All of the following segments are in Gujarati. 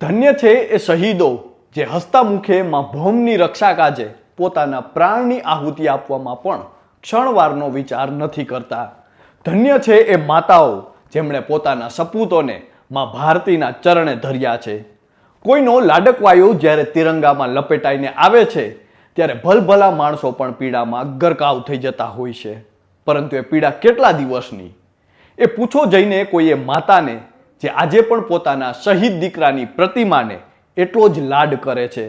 ધન્ય છે એ શહીદો જે હસતા મુખે માં ભૌમની રક્ષા કાજે પોતાના પ્રાણની આહુતિ આપવામાં પણ ક્ષણવારનો વિચાર નથી કરતા. ધન્ય છે એ માતાઓ જેમણે પોતાના સપૂતોને માં ભારતીના ચરણે ધર્યા છે. કોઈનો લાડકવાયો જ્યારે તિરંગામાં લપેટાઈને આવે છે, ત્યારે ભલભલા માણસો પણ પીડામાં ગરકાવ થઈ જતા હોય છે. પરંતુ એ પીડા કેટલા દિવસની? એ પૂછો જઈને કોઈએ માતાને જે આજે પણ પોતાના શહીદ દીકરાની પ્રતિમાને એટલો જ લાડ કરે છે.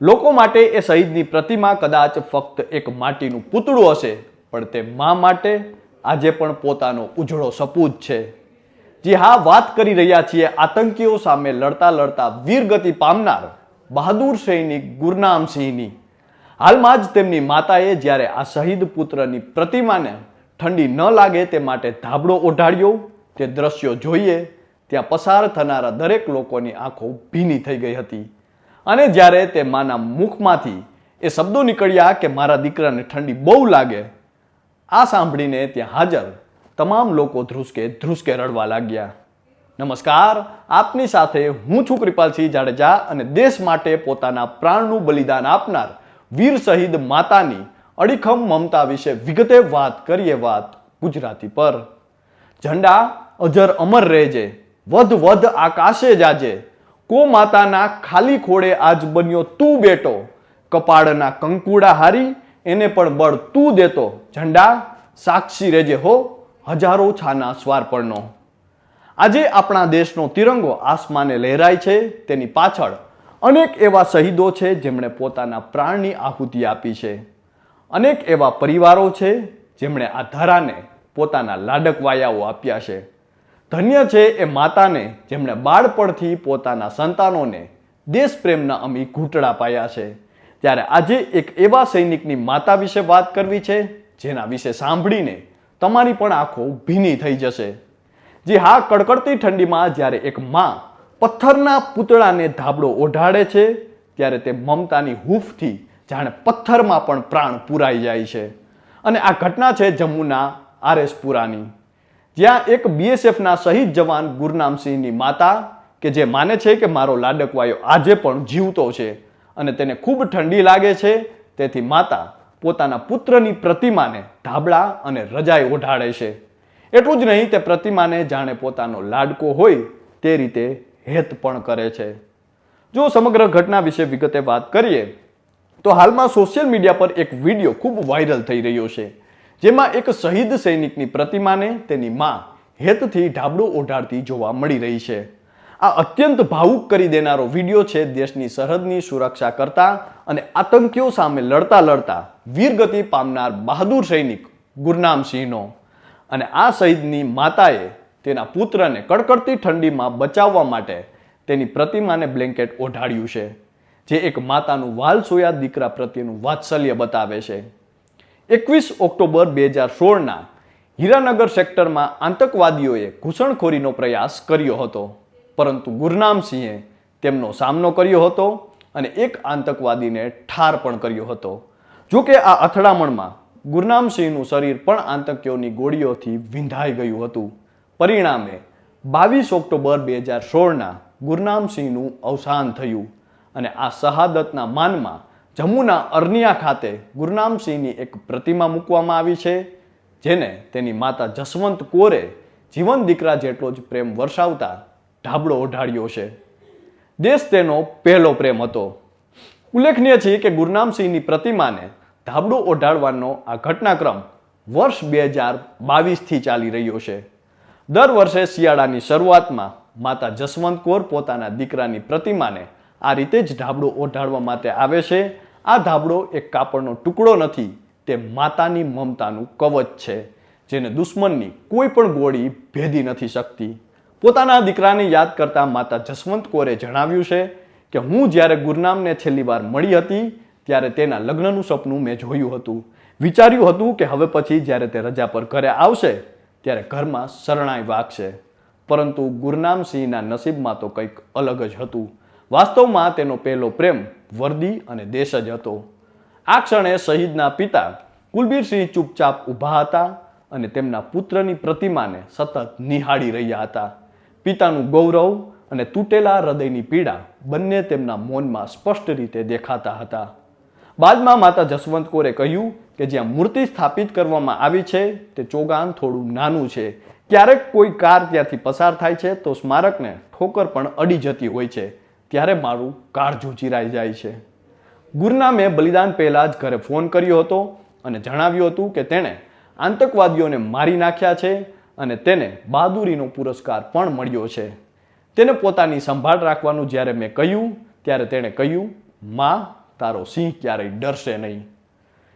લોકો માટે એ શહીદની પ્રતિમા કદાચ ફક્ત એક માટીનું પૂતળું હશે, પણ તે મા માટે આજે પણ પોતાનો ઉજળો સપૂત છે. જી હા વાત કરી રહ્યા છીએ આતંકીઓ સામે લડતા લડતા વીરગતિ પામનાર બહાદુર સૈનિક ગુરનામસિંહની હાલમાં જ તેમની માતાએ જ્યારે આ શહીદ પુત્રની પ્રતિમાને ઠંડી ન લાગે તે માટે ધાબળો ઓઢાડ્યો તે દ્રશ્યો જોઈએ. ત્યાં પસાર થનારા દરેક લોકોની આંખો ભીની થઈ ગઈ હતી. અને જ્યારે તે માના મુખમાંથી એ શબ્દો નીકળ્યા કે મારા દીકરાને ઠંડી બહુ લાગે, આ સાંભળીને ત્યાં હાજર તમામ લોકો ધ્રુસકે ધ્રુસકે રડવા લાગ્યા. નમસ્કાર, આપની સાથે હું છું કૃપાલસિંહ જાડેજા અને દેશ માટે પોતાના પ્રાણનું બલિદાન આપનાર વીર શહીદ માતાની અડીખમ મમતા વિશે વિગતે વાત કરીએ વાત ગુજરાતી પર. ઝંડા અજર અમર રહેજે વધ વધ આકાશે જાજે. કો માતાના ખાલી ખોડે આજ બન્યો તું બેટો. કપાળના કંકુડા હારી, એને પણ બળ તું દેતો. ઝંડા સાક્ષી રેજે હો, હજારો છાના સ્વારપણનો. આજે આપણા દેશનો તિરંગો આસમાને લહેરાય છે, તેની પાછળ અનેક એવા શહીદો છે, જેમણે પોતાના પ્રાણની આહુતિ આપી છે. અનેક એવા પરિવારો છે, જેમણે આ ધારાને પોતાના લાડક વાયાઓ આપ્યા છે. ધન્ય છે એ માતાને જેમણે બાળપણથી પોતાના સંતાનોને દેશપ્રેમના અમી ઘૂંટડા પાયા છે. ત્યારે આજે એક એવા સૈનિકની માતા વિશે વાત કરવી છે, જેના વિશે સાંભળીને તમારી પણ આંખો ભીની થઈ જશે. જે હા કડકડતી ઠંડીમાં જ્યારે એક માં પથ્થરના પૂતળાને ધાબળો ઓઢાડે છે, ત્યારે તે મમતાની હૂફથી જાણે પથ્થરમાં પણ પ્રાણ પુરાઈ જાય છે. અને આ ઘટના છે જમ્મુના આરએસપુરાની જ્યાં એક બીએસએફના શહીદ જવાન ગુરનામસિંહની માતા કે જે માને છે કે મારો લાડકવાયો આજે પણ જીવતો છે અને તેને ખૂબ ઠંડી લાગે છે, તેથી માતા પોતાના પુત્રની પ્રતિમાને ધાબળા અને રજાઈ ઓઢાડે છે. એટલું જ નહીં, તે પ્રતિમાને જાણે પોતાનો લાડકો હોય તે રીતે હેત પણ કરે છે. જો સમગ્ર ઘટના વિશે વિગતે વાત કરીએ, તો હાલમાં સોશિયલ મીડિયા પર એક વીડિયો ખૂબ વાયરલ થઈ રહ્યો છે. જેમાં એક શહીદ સૈનિકની પ્રતિમાને તેની માં હેતથી ઢાબડું ઓઢાડતી જોવા મળી રહી છે. આ અત્યંત ભાવુક કરી દેનારો વીડિયો છે દેશની સરહદની સુરક્ષા કરતા અને આતંકીઓ સામે લડતા લડતા વીરગતિ પામનાર બહાદુર સૈનિક ગુરનામસિંહનો અને આ શહીદની માતાએ તેના પુત્રને કડકડતી ઠંડીમાં બચાવવા માટે તેની પ્રતિમાને બ્લેન્કેટ ઓઢાડ્યું છે, જે એક માતાનું વાલસોયા દીકરા પ્રત્યેનું વાત્સલ્ય બતાવે છે. એકવીસ ઓક્ટોબર બે હજાર સોળના હીરાનગર સેક્ટરમાં આતંકવાદીઓએ ઘૂસણખોરીનો પ્રયાસ કર્યો હતો. પરંતુ ગુરનામસિંહે તેમનો સામનો કર્યો હતો અને એક આતંકવાદીને ઠાર પણ કર્યો હતો. જો કે આ અથડામણમાં ગુરનામસિંહનું શરીર પણ આતંકીઓની ગોળીઓથી વિંધાઈ ગયું હતું. પરિણામે બાવીસ ઓક્ટોબર બે હજાર સોળના ગુરનામસિંહનું અવસાન થયું અને આ શહાદતના માનમાં જમ્મુના અરનિયા ખાતે ગુરનામસિંહની એક પ્રતિમા મૂકવામાં આવી છે, જેને તેની માતા જસવંત કોરે જીવન દીકરા જેટલો જ પ્રેમ વરસાવતા ઢાબળો ઓઢાડ્યો છે. દેશ તેનો પહેલો પ્રેમ હતો. ઉલ્લેખનીય છે કે ગુરનામસિંહની પ્રતિમાને ધાબળો ઓઢાડવાનો આ ઘટનાક્રમ વર્ષ બે હજાર બાવીસથી ચાલી રહ્યો છે. દર વર્ષે શિયાળાની શરૂઆતમાં માતા જસવંત કૌર પોતાના દીકરાની પ્રતિમાને આ રીતે જ ધાબળો ઓઢાડવા માટે આવે છે આ ધાબળો એક કાપડનો ટુકડો નથી, તે માતાની મમતાનું કવચ છે, જેને દુશ્મનની કોઈ પણ ગોળી ભેદી નથી શકતી. પોતાના દીકરાને યાદ કરતા માતા જસવંત કૌરે જણાવ્યું છે કે, હું જ્યારે ગુરનામને છેલ્લી વાર મળી હતી, ત્યારે તેના લગ્નનું સપનું મેં જોયું હતું. વિચાર્યું હતું કે હવે પછી જ્યારે તે રજા પર ઘરે આવશે, ત્યારે ઘરમાં શરણાઈ વાગશે. પરંતુ ગુરનામસિંહના નસીબમાં તો કંઈક અલગ જ હતું. વાસ્તવમાં તેનો પહેલો પ્રેમ વર્દી અને દેશ જ હતો. આ ક્ષણે શહીદના પિતા કુલબીરસિંહ ચૂપચાપ ઊભા હતા અને તેમના પુત્રની પ્રતિમાને સતત નિહાળી રહ્યા હતા. પિતાનું ગૌરવ અને તૂટેલા હૃદયની પીડા બંને તેમના મૌનમાં સ્પષ્ટ રીતે દેખાતા હતા. બાદમાં માતા જસવંત કોરે કહ્યું કે જ્યાં મૂર્તિ સ્થાપિત કરવામાં આવી છે, તે ચોગાન થોડું નાનું છે. ક્યારેક કોઈ કાર ત્યાંથી પસાર થાય છે, તો સ્મારકને ઠોકર પણ અડી જતી હોય છે. ત્યારે મારું કાળજું ચીરાઈ જાય છે. ગુરનામે બલિદાન પહેલાં જ ઘરે ફોન કર્યો હતો અને જણાવ્યું હતું કે તેણે આતંકવાદીઓને મારી નાખ્યા છે અને તેને બહાદુરીનો પુરસ્કાર પણ મળ્યો છે. તેને પોતાની સંભાળ રાખવાનું જ્યારે મેં કહ્યું, ત્યારે તેણે કહ્યું, માં, તારો સિંહ ક્યારેય ડરશે નહીં.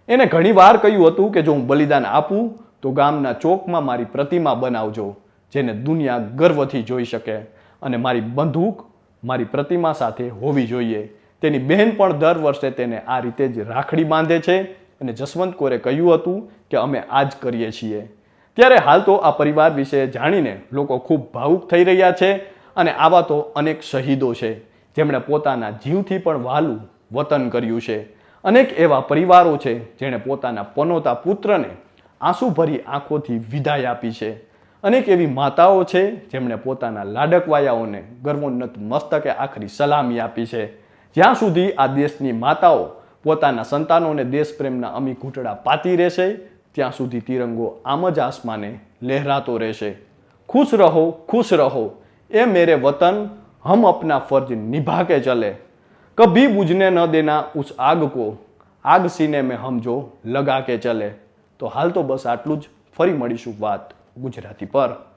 એને ઘણીવાર કહ્યું હતું કે જો હું બલિદાન આપું, તો ગામના ચોકમાં મારી પ્રતિમા બનાવજો, જેને દુનિયા ગર્વથી જોઈ શકે અને મારી બંદૂક મારી પ્રતિમા સાથે હોવી જોઈએ. તેની બહેન પણ દર વર્ષે તેને આ રીતે જ રાખડી બાંધે છે અને જસવંત કોરે કહ્યું હતું કે અમે આ જ કરીએ છીએ. ત્યારે હાલ તો આ પરિવાર વિશે જાણીને લોકો ખૂબ ભાવુક થઈ રહ્યા છે અને આવા તો અનેક શહીદો છે. જેમણે પોતાના જીવથી પણ વહાલું વતન કર્યું છે. અનેક એવા પરિવારો છે જેણે પોતાના પનોતા પુત્રને આંસુભરી આંખોથી વિદાય આપી છે. અનેક એવી માતાઓ છે જેમણે પોતાના લાડકવાયાઓને ગર્વોન્નત મસ્તકે આખરી સલામી આપી છે. જ્યાં સુધી આ દેશની માતાઓ પોતાના સંતાનોને દેશપ્રેમના અમી ઘૂંટડા પાતી રહેશે, ત્યાં સુધી તિરંગો આમ જ આસમાને લહેરાતો રહેશે. ખુશ રહો ખુશ રહો. એ મેરે વતન, હમ અપના ફર્જ નિભા કે ચલે. કભી બુજને ન દેના ઉસ આગ કો, આગ સીને મેં હમ જો લગા કે ચલે. તો હાલ તો બસ આટલું જ. ફરી મળીશું વાત. ગુજરાતી પર